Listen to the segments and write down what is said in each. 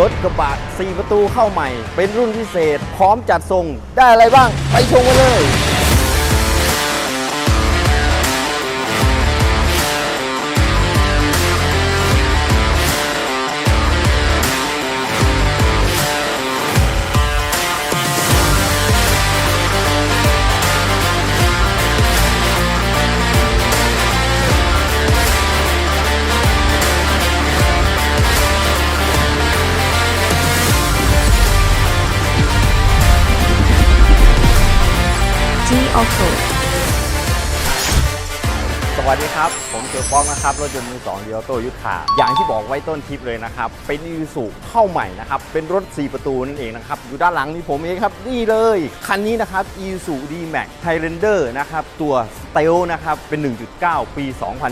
รถกระบะ4ประตูเข้าใหม่ เป็นรุ่นพิเศษ พร้อมจัดส่งได้อะไรบ้าง ไปชมกันเลย สวัสดีครับ ผมเจอป้องนะครับ รถยนต์มือสองเดียวโตยุทธาอย่างที่บอกไว้ต้นคลิปเลยนะครับ เป็นอีซูเข้าใหม่นะครับ เป็นรถ 4 ประตูนั่นเองนะครับ อยู่ด้านหลังนี่ผมเองครับ นี่เลย คันนี้นะครับอีซูดีแม็กไทเลนเดอร์นะครับ ตัวสเตลนะครับ เป็น 1.9 ปี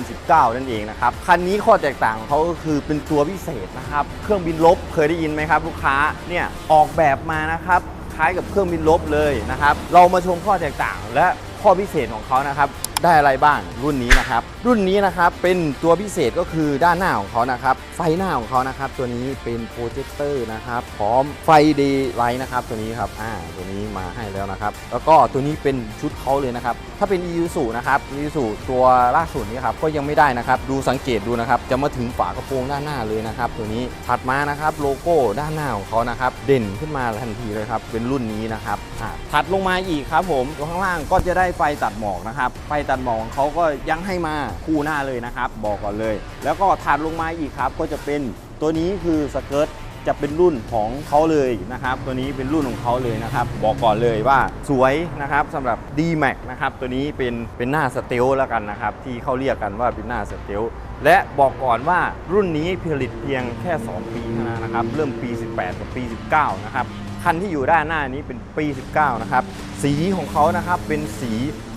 2019 นั่นเองนะครับ คันนี้ข้อแตกต่างของเขาก็คือเป็นตัวพิเศษนะครับ เครื่องบินลบเคยได้ยินไหมครับ ลูกค้า เนี่ยออกแบบมานะครับคล้ายกับเครื่องบินลบเลยนะครับ เรามาชมข้อแตกต่างและข้อพิเศษของเขานะครับ ได้อะไรบ้างรุ่นนี้นะครับ รุ่นนี้นะครับเป็นตัวพิเศษก็คือด้านหน้าของเขานะครับ ไฟหน้าของเขานะครับ ตัวนี้เป็นโปรเจคเตอร์นะครับพร้อมไฟเดย์ไลท์นะครับ ตัวนี้ครับอ่าตัวนี้มาให้แล้วนะครับ แล้วก็ตัวนี้เป็นชุดเขาเลยนะครับ ถ้าเป็น e u s u นะครับ e u s u ตัวล่าสุดนี้ครับก็ยังไม่ได้นะครับ ดูสังเกตดูนะครับ จะมาถึงฝากระโปรงด้านหน้าเลยนะครับ ตัวนี้ถัดมานะครับโลโก้ด้านหน้าของเขานะครับ เด่นขึ้นมาทันทีเลยครับเป็นรุ่นนี้นะครับอ่าถัดลงมาอีกครับผมตัวข้างล่างก็จะได้ไฟตัดหมอกนะครับไฟตัดหมอกของเขาก็ยังให้มาคู่หน้าเลยนะครับ บอกก่อนเลย แล้วก็ถัดลงมาอีกครับ ก็จะเป็นตัวนี้คือสเกิร์ตจะเป็นรุ่นของเขาเลยนะครับ ตัวนี้เป็นรุ่นของเขาเลยนะครับ บอกก่อนเลยว่าสวยนะครับสำหรับ D Max นะครับตัวนี้เป็นเป็นหน้าสเตลแล้วกันนะครับ ที่เขาเรียกกันว่าเป็นหน้าสเตลและบอกก่อนว่ารุ่นนี้ผลิตเพียงแค่ 2 ปีเท่านั้นนะครับ เริ่มปี 18 กับปี 19 นะครับ คันที่อยู่ด้านหน้านี้เป็นปี 19 นะครับ สีของเขานะครับเป็นสี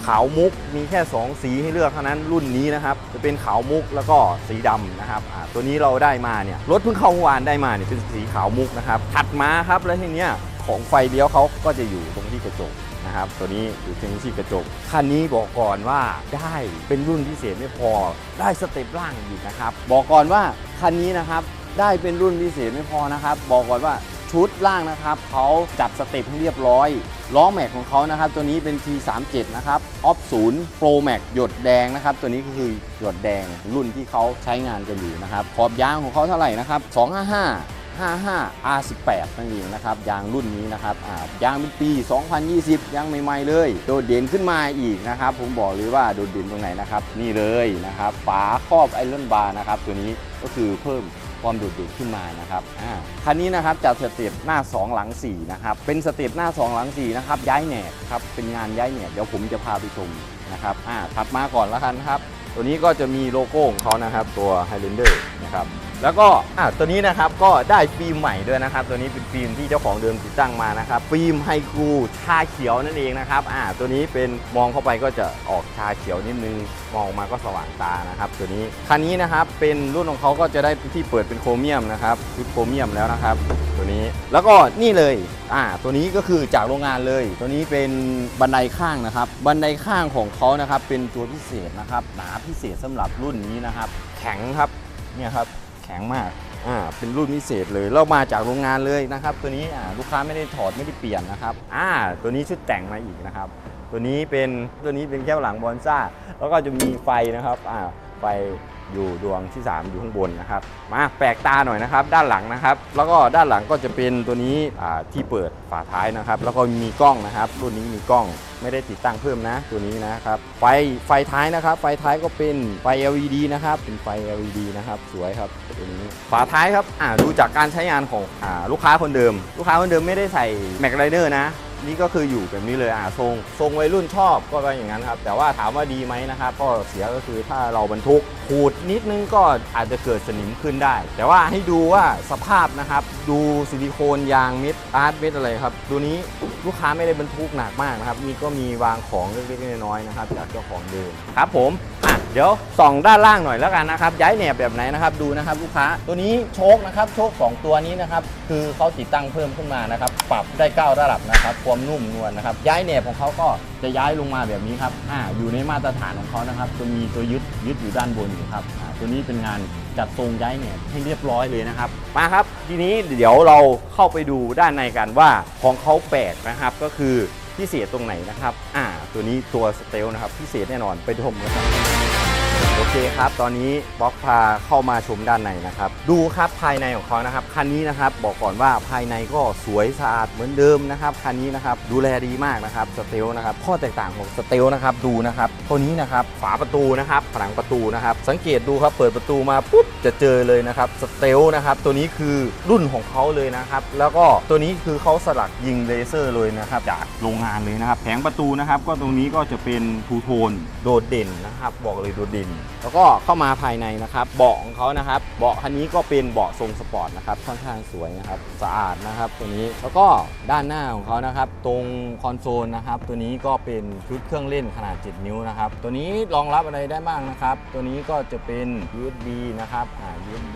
ขาวมุก มีแค่ 2 สีให้เลือกเท่านั้นรุ่นนี้นะครับ จะเป็นขาวมุกแล้วก็สีดำนะครับตัวนี้เราได้มาเนี่ยรถเพิ่งเข้าเมื่อวานได้มาเนี่ยเป็นสีขาวมุกนะครับถัดมาครับแล้วทีเนี้ยของไฟเลี้ยวเขาก็จะอยู่ตรงที่กระจกนะครับ ตัวนี้อยู่ตรงที่กระจกคันนี้บอกก่อนว่าได้เป็นรุ่นพิเศษไม่พอได้สเต็ปล่างอีกนะครับ บอกก่อนว่าคันนี้นะครับได้เป็นรุ่นพิเศษไม่พอนะครับ บอกก่อนว่า ชุดล่างนะครับเขาจัดสเต็ปให้เรียบร้อยล้อแม็กของเขานะครับ ตัวนี้เป็น T37 นะครับออฟ0 Pro Max หยดแดงนะครับ ตัวนี้ก็คือหยดแดงรุ่นที่เขาใช้งานกันอยู่นะครับ ขอบยางของเขาเท่าไหร่นะครับ 255 55 R18 นั่นเองนะครับยางรุ่นนี้นะครับยางเป็นปี 2020 ยางใหม่ๆเลย โดดเด่นขึ้นมาอีกนะครับ ผมบอกเลยว่าโดดเด่นตรงไหนนะครับ นี่เลยนะครับ ฝาครอบไอรอนบาร์นะครับ ตัวนี้ก็คือเพิ่ม ความดดเด่นขึ้นมานะครับอ่าคันนี้นะครับจะสเต็ปหน้า 2 หลัง4นะครับเป็นสเต็ปหน้า 2 หลัง4นะครับย้ายแหนบครับเป็นงานย้ายแหนบเดี๋ยวผมจะพาไปชมนะครับอ่าถัดมาก่อนละกันครับ ตัวนี้ก็จะมีโลโก้ของเขานะครับตัว Highlander นะครับ แล้วก็อ่าตัวนี้นะครับก็ได้ฟิล์มใหม่ด้วยนะครับ ตัวนี้เป็นฟิล์มที่เจ้าของเดิมติดตั้งมานะครับ ฟิล์มไฮคูชาเขียวนั่นเองนะครับอ่าตัวนี้เป็นมองเข้าไปก็จะออกชาเขียวนิดนึง มองออกมาก็สว่างตานะครับ ตัวนี้คันนี้นะครับเป็นรุ่นของเขาก็จะได้ที่เปิดเป็นโครเมียมนะครับชุดโครเมียมแล้วนะครับ ตัวนี้แล้วก็นี่เลยอ่าตัวนี้ก็คือจากโรงงานเลย ตัวนี้เป็นบันไดข้างนะครับ บันไดข้างของเขานะครับเป็นตัวพิเศษนะครับหนาพิเศษสำหรับรุ่นนี้นะครับ แข็งครับเนี่ยครับ แข็งมากอ่าเป็นรุ่นพิเศษเลยเรามาจากโรงงานเลยนะครับ ตัวนี้อ่าลูกค้าไม่ได้ถอดไม่ได้เปลี่ยนนะครับอ่าตัวนี้ชุดแต่งมาอีกนะครับ ตัวนี้เป็นตัวนี้เป็นแก้วหลังบอนซ่า แล้วก็จะมีไฟนะครับอ่าไฟ อยู่ดวงที่ 3 อยู่ข้างบนนะครับ มาแปลกตาหน่อยนะครับ ด้านหลังนะครับ แล้วก็ด้านหลังก็จะเป็นตัวนี้ที่เปิดฝาท้ายนะครับ แล้วก็มีกล้องนะครับ รุ่นนี้มีกล้องไม่ได้ติดตั้งเพิ่มนะตัวนี้นะครับ ไฟไฟท้ายนะครับ ไฟท้ายก็เป็นไฟ LED นะครับ เป็นไฟ LED นะครับ สวยครับตัวนี้ฝาท้ายครับอ่าดูจากการใช้งานของอ่าลูกค้าคนเดิม ลูกค้าคนเดิมไม่ได้ใส่แม็กไรเนอร์นะ นี่ก็คืออยู่แบบนี้เลยอ่าทรงทรงวัยรุ่นชอบก็เป็นอย่างนั้นครับ แต่ว่าถามว่าดีไหมนะครับก็เสียก็คือถ้าเราบรรทุกขูดนิดนึงก็อาจจะเกิดสนิมขึ้นได้ แต่ว่าให้ดูว่าสภาพนะครับ ดูซิลิโคนยางเม็ดอาร์ตเม็ดอะไรครับตัวนี้ลูกค้าไม่ได้บรรทุกหนักมากนะครับนี่ก็มีวางของเล็กๆน้อยๆนะครับจากเจ้าของเดิมครับผม เดี๋ยวส่องด้านล่างหน่อยแล้วกันนะครับ ย้ายแหนบแบบไหนนะครับ ดูนะครับลูกค้า ตัวนี้โชคนะครับ โชค 2 ตัวนี้นะครับ คือเขาติดตั้งเพิ่มขึ้นมานะครับ ปรับได้ 9 ระดับนะครับ ความนุ่มนวลนะครับ ย้ายแหนบของเขาก็จะย้ายลงมาแบบนี้ครับ อ่า อยู่ในมาตรฐานของเขานะครับ จะมีตัวยึดยึดอยู่ด้านบนอยู่ครับ อ่า ตัวนี้เป็นงานจัดทรงย้ายแหนบให้เรียบร้อยเลยนะครับ มาครับ ทีนี้เดี๋ยวเราเข้าไปดูด้านในกันว่าของเขาแปลกนะครับ ก็คือพิเศษตรงไหนนะครับ อ่า ตัวนี้ตัวสเตลนะครับ พิเศษแน่นอน ไปชมกันครับ โอเคครับ ตอนนี้บล็อกพาเข้ามาชมด้านในนะครับ ดูครับภายในของเขานะครับ คันนี้นะครับบอกก่อนว่าภายในก็สวยสะอาดเหมือนเดิมนะครับ คันนี้นะครับดูแลดีมากนะครับสเตลนะครับ ข้อแตกต่างของสเตลนะครับดูนะครับ ตัวนี้นะครับฝาประตูนะครับผนังประตูนะครับ สังเกตดูครับเปิดประตูมาปุ๊บจะเจอเลยนะครับสเตลนะครับ ตัวนี้คือรุ่นของเขาเลยนะครับ แล้วก็ตัวนี้คือเขาสลักยิงเลเซอร์เลยนะครับจากโรงงานเลยนะครับ แผงประตูนะครับ ก็ตรงนี้ก็จะเป็นทูโทนโดดเด่นนะครับ บอกเลยโดดเด่นแล้วก็เข้ามาภายในนะครับ เบาะของเขานะครับ เบาะคันนี้ก็เป็นเบาะทรงสปอร์ตนะครับ ค่อนข้างสวยนะครับ สะอาดนะครับตัวนี้ แล้วก็ด้านหน้าของเขานะครับ ตรงคอนโซลนะครับ ตัวนี้ก็เป็นชุดเครื่องเล่นขนาด 7 นิ้วนะครับ ตัวนี้รองรับอะไรได้บ้างนะครับ ตัวนี้ก็จะเป็น USB นะครับ อ่า USB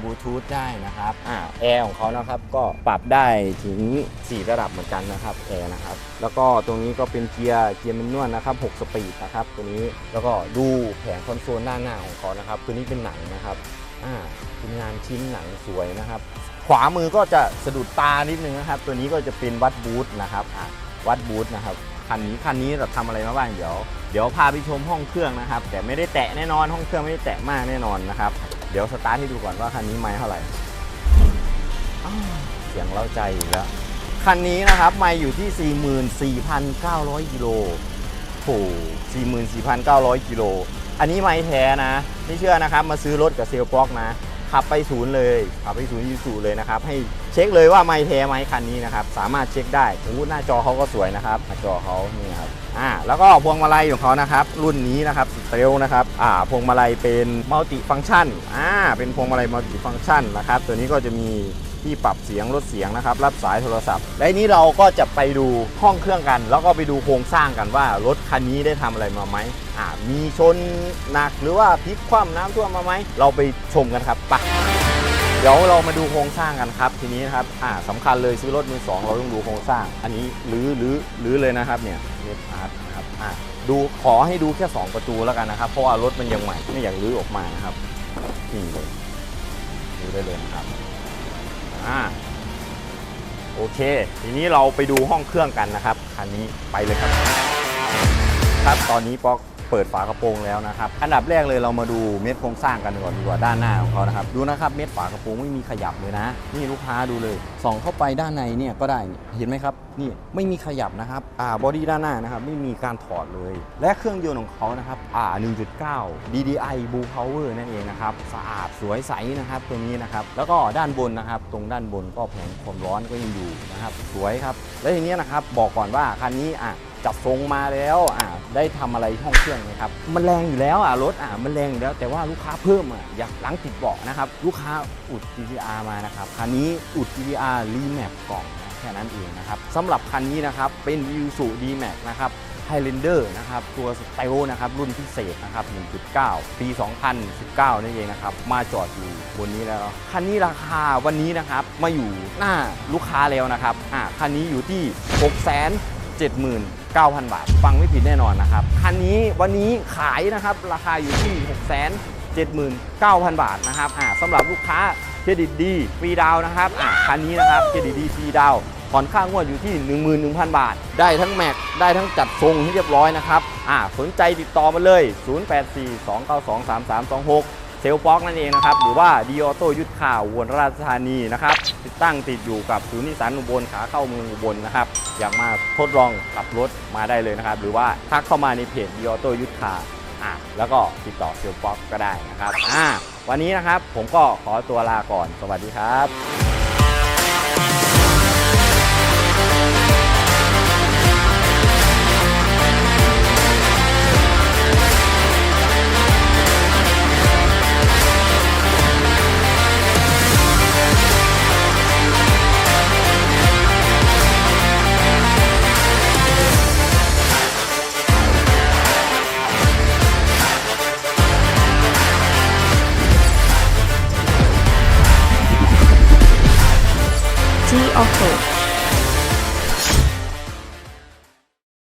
บลูทูธได้นะครับอ่าแอร์ของเขานะครับก็ปรับได้ถึง 4 ระดับเหมือนกันนะครับแอร์นะครับแล้วก็ตรงนี้ก็เป็นเกียร์เกียร์แมนนวลนะครับ6สปีดนะครับตัวนี้แล้วก็ดูแผงคอนโซลด้านหน้าของเขานะครับตัวนี้เป็นหนังนะครับอ่าเป็นงานชิ้นหนังสวยนะครับ ขวามือก็จะสะดุดตานิดนึงนะครับ ตัวนี้ก็จะเป็นวัดบูธนะครับอ่าวัดบูธนะครับคันนี้คันนี้เราทำอะไรมาบ้างเดี๋ยว เดี๋ยวพาไปชมห้องเครื่องนะครับ แต่ไม่ได้แตะแน่นอนห้องเครื่องไม่ได้แตะมากแน่นอนนะครับ เดี๋ยวสตาร์ทให้ดูก่อนว่าคันนี้ไม้เท่าไหร่อ้าวเสียงเล่าใจอีกแล้ว คันนี้นะครับไม้อยู่ที่ 44,900กิโลโอ้44,900กิโล อันนี้ไม้แท้นะไม่เชื่อนะครับ มาซื้อรถกับเซลล์บล็อกนะ ขับไปศูนย์เลยขับไปศูนย์ยูสูเลยนะครับ ให้เช็คเลยว่าไม้แท้ไหมคันนี้นะครับ สามารถเช็คได้โอ้โหหน้าจอเขาก็สวยนะครับหน้าจอเขานี่ครับ อ่าแล้วก็พวงมาลัยของเขานะครับ รุ่นนี้นะครับสเตลนะครับอ่าพวงมาลัยเป็นมัลติฟัง c t ชันอ่าเป็นพวงมาลัยมัลติฟัง c t ชันนะครับ ตัวนี้ก็จะมีที่ปรับเสียงลดเสียงนะครับ รับสายโทรศัพท์ และนี้เราก็จะไปดูห้องเครื่องกัน แล้วก็ไปดูโครงสร้างกันว่ารถคันนี้ได้ทำอะไรมาไหมอ่ามีชนหนักหรือว่าพลิกคว่ำน้ำท่วมมาไหมเราไปชมกันครับไป เดี๋ยวเรามาดูโครงสร้างกันครับทีนี้นะครับอ่าสำคัญเลยซื้อรถมือสองเราต้องดูโครงสร้าง อันนี้หรือหรือหรือเลยนะครับเนี่ยเนฟอาร์ตนะครับอ่าดูขอให้ดูแค่ 2 ประตูแล้วกันนะครับ เพราะว่ารถมันยังใหม่ไม่อยากรื้อออกมานะครับนี่เลยดูได้เลยนะครับอ่าโอเค ทีนี้เราไปดูห้องเครื่องกันนะครับคันนี้ไปเลยครับ ครับตอนนี้ป๊อก เปิดฝากระโปรงแล้วนะครับ อันดับแรกเลยเรามาดูเม็ดโครงสร้างกันก่อนดีกว่าด้านหน้าของเขานะครับ ดูนะครับเม็ดฝากระโปรงไม่มีขยับเลยนะ นี่ลูกค้าดูเลยส่องเข้าไปด้านในเนี่ยก็ได้เห็นไหมครับนี่ไม่มีขยับนะครับอ่าบอดี้ด้านหน้านะครับไม่มีการถอดเลย และเครื่องยนต์ของเขานะครับอ่า1.9 DDI Blue Power นั่นเองนะครับสะอาดสวยใสนะครับตัวนี้นะครับแล้วก็ด้านบนนะครับ ตรงด้านบนก็แผงความร้อนก็ยังอยู่นะครับสวยครับและทีนี้นะครับบอกก่อนว่าคันนี้อะ จัดทรงมาแล้วอ่าได้ทำอะไรห้องเครื่องไหมครับมันแรงอยู่แล้วอะรถอะมันแรงอยู่แล้วแต่ว่าลูกค้าเพิ่มอะอยากหลังติดเบาะนะครับลูกค้าอุด GTR มานะครับคันนี้อุด GTR รีแมปกล่องนะแค่นั้นเองนะครับสำหรับคันนี้นะครับเป็น i s u d m a x นะครับ Highlander นะครับตัวสเตลนะครับรุ่นพิเศษนะครับ 1.9 ปี 2019 นั่นเองนะครับ มาจอดอยู่บนนี้แล้ว คันนี้ราคาวันนี้นะครับมาอยู่หน้าลูกค้าแล้วนะครับอ่าคันนี้อยู่ที่ 6 9,000 บาท ฟังไม่ผิดแน่นอนนะครับ คันนี้วันนี้ขายนะครับ ราคาอยู่ที่679,000 บาทนะครับอ่าสำหรับลูกค้าเครดิตดีฟรีดาวนะครับอ่าคันนี้นะครับเครดิตดีฟรีดาวผ่อนค่างวดอยู่ที่ 11,000 บาท ได้ทั้งแม็ก ได้ทั้งจัดทรงให้เรียบร้อยนะครับอ่าสนใจติดต่อมาเลย 0842923326 เซลฟ็อกนั่นเองนะครับ หรือว่าดีออโต้ยุทธข่าววนราชธานีนะครับ ติดตั้งติดอยู่กับศูนย์นิสันอุบลขาเข้าเมืองอุบลนะครับ อยากมาทดลองขับรถมาได้เลยนะครับ หรือว่าทักเข้ามาในเพจดีออโต้ยุทธข่าอะแล้วก็ติดต่อเซลฟ็อกก็ได้นะครับอ่าวันนี้นะครับผมก็ขอตัวลาก่อน สวัสดีครับ